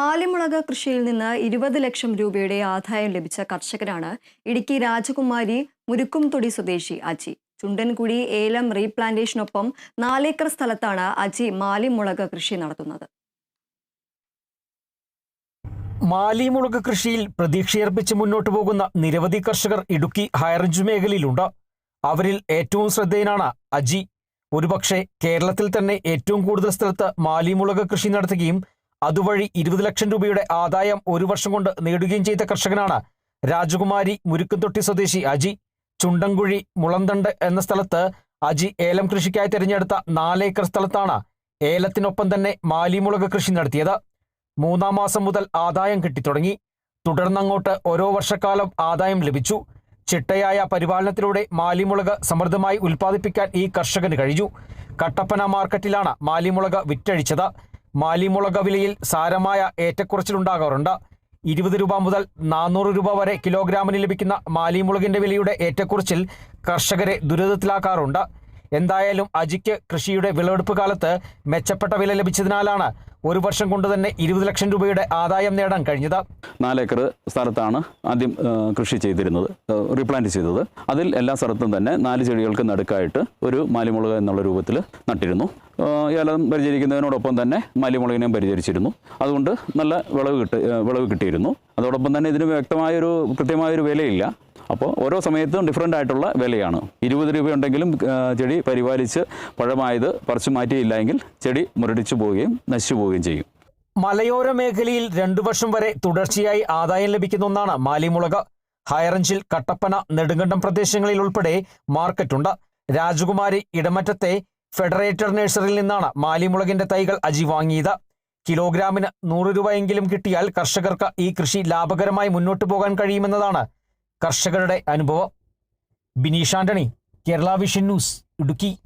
ആലിമുളക് കൃഷിയിൽ നിന്ന് ഇരുപത് ലക്ഷം രൂപയുടെ ആദായം ലഭിച്ച കർഷകരാണ് ഇടുക്കി രാജകുമാരി മുരുക്കുംതൊടി സ്വദേശി അജി. ചുണ്ടൻകുടി ഏലം റീപ്ലാന്റേഷനൊപ്പം നാലേക്കർ സ്ഥലത്താണ് അജി മാലിമുളക് കൃഷി നടത്തുന്നത്. മാലിമുളക് കൃഷിയിൽ പ്രതീക്ഷയർപ്പിച്ച് മുന്നോട്ടു പോകുന്ന നിരവധി കർഷകർ ഇടുക്കി ഹൈറേഞ്ച് മേഖലയിലുണ്ട്. അവരിൽ ഏറ്റവും ശ്രദ്ധേയനാണ് അജി. ഒരുപക്ഷെ കേരളത്തിൽ തന്നെ ഏറ്റവും കൂടുതൽ സ്ഥലത്ത് മാലിമുളക് കൃഷി നടത്തുകയും അതുവഴി ഇരുപത് ലക്ഷം രൂപയുടെ ആദായം ഒരു വർഷം കൊണ്ട് നേടുകയും ചെയ്ത കർഷകനാണ് രാജകുമാരി മുരുക്കുംതൊട്ടി സ്വദേശി അജി. ചുണ്ടൻകുഴി മുളന്തണ്ട് എന്ന സ്ഥലത്ത് അജി ഏലം കൃഷിക്കായി തിരഞ്ഞെടുത്ത നാലേക്കർ സ്ഥലത്താണ് ഏലത്തിനൊപ്പം തന്നെ മാലിമുളക് കൃഷി നടത്തിയത്. മൂന്നാം മാസം മുതൽ ആദായം കിട്ടിത്തുടങ്ങി. തുടർന്നങ്ങോട്ട് ഓരോ വർഷക്കാലം ആദായം ലഭിച്ചു. ചിട്ടയായ പരിപാലനത്തിലൂടെ മാലിമുളക് സമൃദ്ധമായി ഉൽപ്പാദിപ്പിക്കാൻ ഈ കർഷകന് കഴിഞ്ഞു. കട്ടപ്പന മാർക്കറ്റിലാണ് മാലിമുളക് വിറ്റഴിച്ചത്. മാലിമുളക് വിലയിൽ സാരമായ ഏറ്റക്കുറച്ചിലുണ്ടാകാറുണ്ട്. ഇരുപത് രൂപ മുതൽ നാനൂറ് രൂപ വരെ കിലോഗ്രാമിന് ലഭിക്കുന്ന മാലിമുളകിന്റെ വിലയുടെ ഏറ്റക്കുറച്ചിൽ കർഷകരെ ദുരിതത്തിലാക്കാറുണ്ട്. എന്തായാലും അജിക്ക് കൃഷിയുടെ വിളവെടുപ്പ് കാലത്ത് മെച്ചപ്പെട്ട വില ലഭിച്ചതിനാലാണ് ഒരു വർഷം കൊണ്ട് തന്നെ ഇരുപത് ലക്ഷം രൂപയുടെ ആദായം നേടാൻ കഴിഞ്ഞത്. നാലേക്കർ സ്ഥലത്താണ് ആദ്യം കൃഷി ചെയ്തിരുന്നത് റീപ്ലാന്റ് ചെയ്തത്. അതിൽ എല്ലാ സ്ഥലത്തും തന്നെ നാല് ചെടികൾക്ക് നടുക്കായിട്ട് ഒരു മാലിമുളക് എന്നുള്ള രൂപത്തിൽ നട്ടിരുന്നു. ഏലം പരിചരിക്കുന്നതിനോടൊപ്പം തന്നെ മാലിമുളകിനെയും പരിചരിച്ചിരുന്നു. അതുകൊണ്ട് നല്ല വിളവ് കിട്ടി വിളവ് കിട്ടിയിരുന്നു. അതോടൊപ്പം തന്നെ ഇതിന് വ്യക്തമായൊരു കൃത്യമായൊരു വിലയില്ല. അപ്പോൾ ഓരോ സമയത്തും ഡിഫറന്റ് ആയിട്ടുള്ള വിലയാണ്. ഇരുപത് രൂപയുണ്ടെങ്കിലും ചെടി പരിപാലിച്ച് പഴമായത് പറിച്ചു മാറ്റിയില്ല എങ്കിൽ ചെടി മുരടിച്ചു പോവുകയും നശിച്ചു പോവുകയും ചെയ്യും. മലയോര മേഖലയിൽ രണ്ടു വർഷം വരെ തുടർച്ചയായി ആദായം ലഭിക്കുന്ന ഒന്നാണ് മാലിമുളക്. ഹയറഞ്ചിൽ കട്ടപ്പന നെടുങ്കണ്ടം പ്രദേശങ്ങളിൽ ഉൾപ്പെടെ മാർക്കറ്റുണ്ട് രാജകുമാരി ഇടമറ്റത്തെ ഫെഡറേറ്റർ നഴ്സറിയിൽ നിന്നാണ് മാലിമുളകിന്റെ തൈകൾ അജി വാങ്ങിയത്. കിലോഗ്രാമിന് നൂറ് രൂപയെങ്കിലും കിട്ടിയാൽ കർഷകർക്ക് ഈ കൃഷി ലാഭകരമായി മുന്നോട്ടു പോകാൻ കഴിയുമെന്നതാണ് കർഷകരുടെ അനുഭവം. Bineesh Antony Kerala vision news Idukki.